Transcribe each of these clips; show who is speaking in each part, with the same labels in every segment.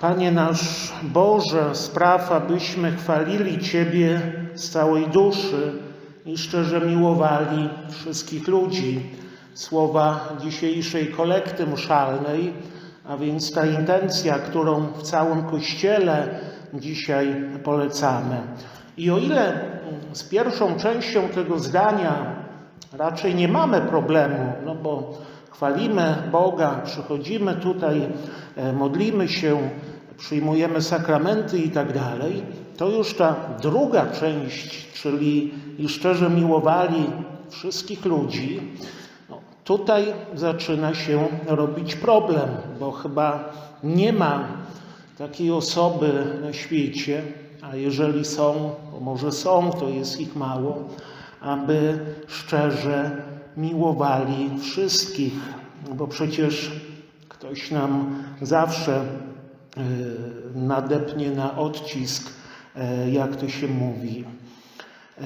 Speaker 1: Panie nasz Boże, spraw, abyśmy chwalili Ciebie z całej duszy i szczerze miłowali wszystkich ludzi. Słowa dzisiejszej kolekty mszalnej, a więc ta intencja, którą w całym Kościele dzisiaj polecamy. I o ile z pierwszą częścią tego zdania raczej nie mamy problemu, no bo chwalimy Boga, przychodzimy tutaj, e, modlimy się, przyjmujemy sakramenty i tak dalej, to już ta druga część, czyli i szczerze miłowali wszystkich ludzi, no, tutaj zaczyna się robić problem, bo chyba nie ma takiej osoby na świecie, a jeżeli są, może są, to jest ich mało, aby szczerze miłowali wszystkich, bo przecież ktoś nam zawsze y, nadepnie na odcisk, y, jak to się mówi. Y,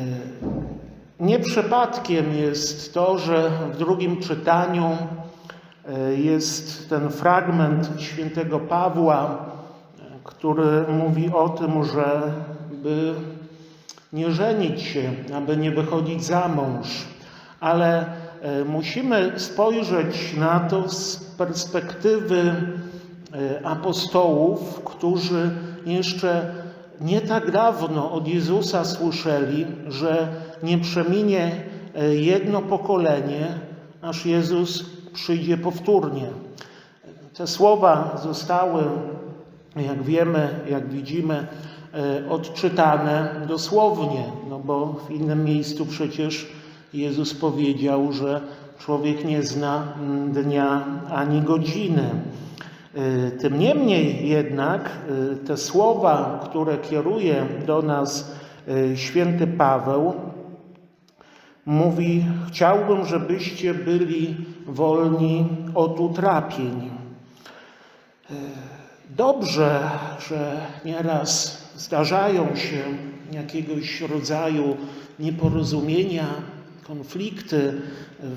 Speaker 1: Nie przypadkiem jest to, że w drugim czytaniu jest ten fragment świętego Pawła, który mówi o tym, że by nie żenić się, aby nie wychodzić za mąż, ale e, musimy spojrzeć na to z perspektywy e, apostołów, którzy jeszcze nie tak dawno od Jezusa słyszeli, że nie przeminie e, jedno pokolenie, aż Jezus przyjdzie powtórnie. Te słowa zostały, jak wiemy, jak widzimy, odczytane dosłownie, no bo w innym miejscu przecież Jezus powiedział, że człowiek nie zna mm, dnia ani godziny. Y, tym niemniej jednak y, te słowa, które kieruje do nas y, święty Paweł, mówi: Chciałbym, żebyście byli wolni od utrapień. Dobrze, że nieraz zdarzają się jakiegoś rodzaju nieporozumienia, konflikty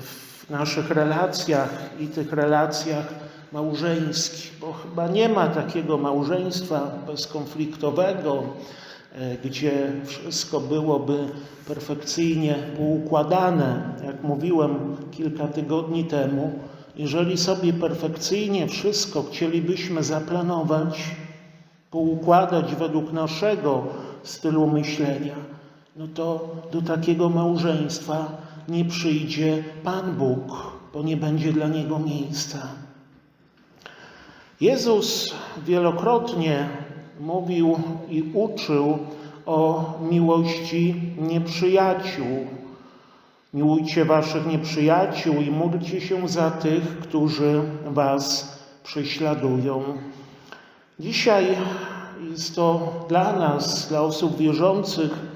Speaker 1: w naszych relacjach i tych relacjach małżeńskich, bo chyba nie ma takiego małżeństwa bezkonfliktowego, e, gdzie wszystko byłoby perfekcyjnie poukładane. Jak mówiłem kilka tygodni temu, jeżeli sobie perfekcyjnie wszystko chcielibyśmy zaplanować, poukładać według naszego stylu myślenia, no to do takiego małżeństwa nie przyjdzie Pan Bóg, bo nie będzie dla niego miejsca. Jezus wielokrotnie mówił i uczył o miłości nieprzyjaciół. Miłujcie waszych nieprzyjaciół i módlcie się za tych, którzy was prześladują. Dzisiaj jest to dla nas, dla osób wierzących,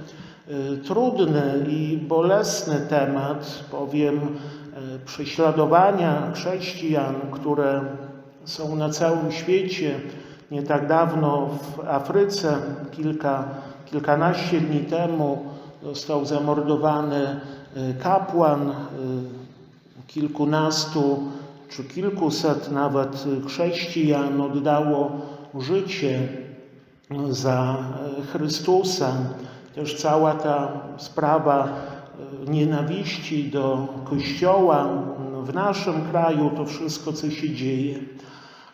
Speaker 1: trudny i bolesny temat, bowiem y, prześladowania chrześcijan, które są na całym świecie. Nie tak dawno w Afryce, kilka, kilkanaście dni temu, został zamordowany y, kapłan, kilkunastu czy kilkuset nawet chrześcijan oddało życie za Chrystusa. Też cała ta sprawa e, nienawiści do Kościoła w naszym kraju, to wszystko, co się dzieje.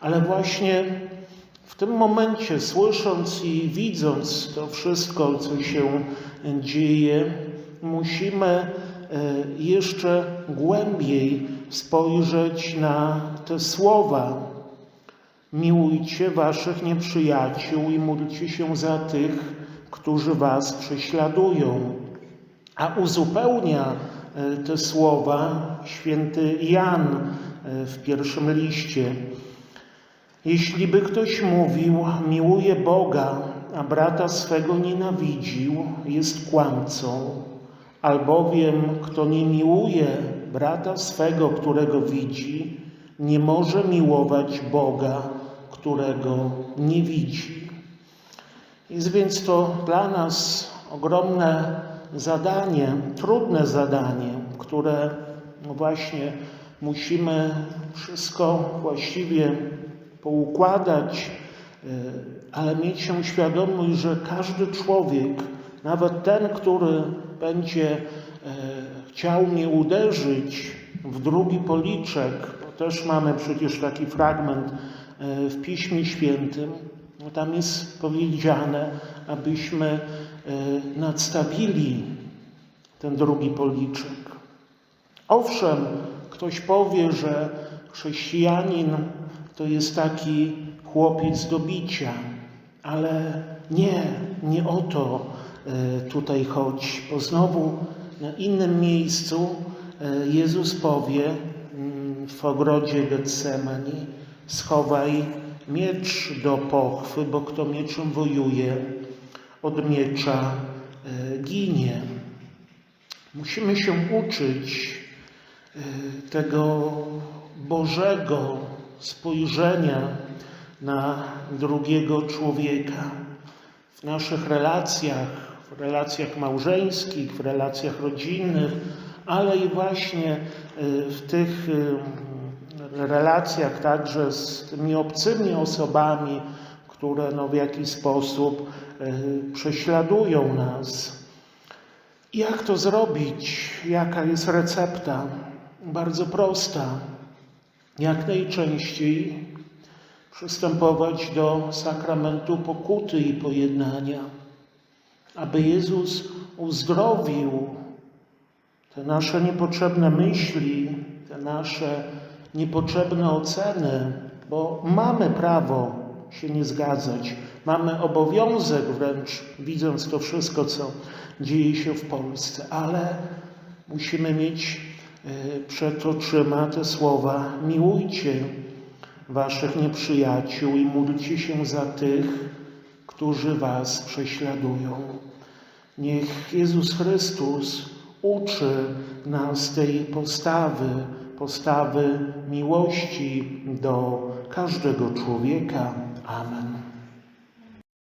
Speaker 1: Ale właśnie w tym momencie, słysząc i widząc to wszystko, co się dzieje, musimy e, jeszcze głębiej spojrzeć na te słowa, Miłujcie waszych nieprzyjaciół i módlcie się za tych, którzy was prześladują. A uzupełnia e, te słowa święty Jan e, w pierwszym liście. Jeśli by ktoś mówił, miłuje Boga, a brata swego nienawidził, jest kłamcą. Albowiem kto nie miłuje brata swego, którego widzi, nie może miłować Boga, którego nie widzi. Jest więc to dla nas ogromne zadanie, trudne zadanie, które właśnie musimy wszystko właściwie poukładać, ale mieć się świadomość, że każdy człowiek, nawet ten, który będzie e, chciał mnie uderzyć w drugi policzek, bo też mamy przecież taki fragment e, w Piśmie Świętym, tam jest powiedziane, abyśmy e, nadstawili ten drugi policzek. Owszem, ktoś powie, że chrześcijanin to jest taki chłopiec do bicia, ale nie, nie o to e, tutaj chodzi, bo znowu na innym miejscu e, Jezus powie mm, w ogrodzie Getsemani schowaj miecz do pochwy, bo kto mieczem wojuje, od miecza e, ginie. Musimy się uczyć tego Bożego spojrzenia na drugiego człowieka w naszych relacjach, w relacjach małżeńskich, w relacjach rodzinnych, ale i właśnie w tych relacjach także z tymi obcymi osobami, które no, w jakiś sposób prześladują nas. Jak to zrobić? Jaka jest recepta? Bardzo prosta. Jak najczęściej przystępować do sakramentu pokuty i pojednania, aby Jezus uzdrowił te nasze niepotrzebne myśli, te nasze niepotrzebne oceny, bo mamy prawo się nie zgadzać. Mamy obowiązek wręcz, widząc to wszystko, co dzieje się w Polsce, ale musimy mieć e, przed oczyma te słowa: miłujcie waszych nieprzyjaciół i módlcie się za tych, którzy was prześladują. Niech Jezus Chrystus uczy nas tej postawy, postawy miłości do każdego człowieka. Amen.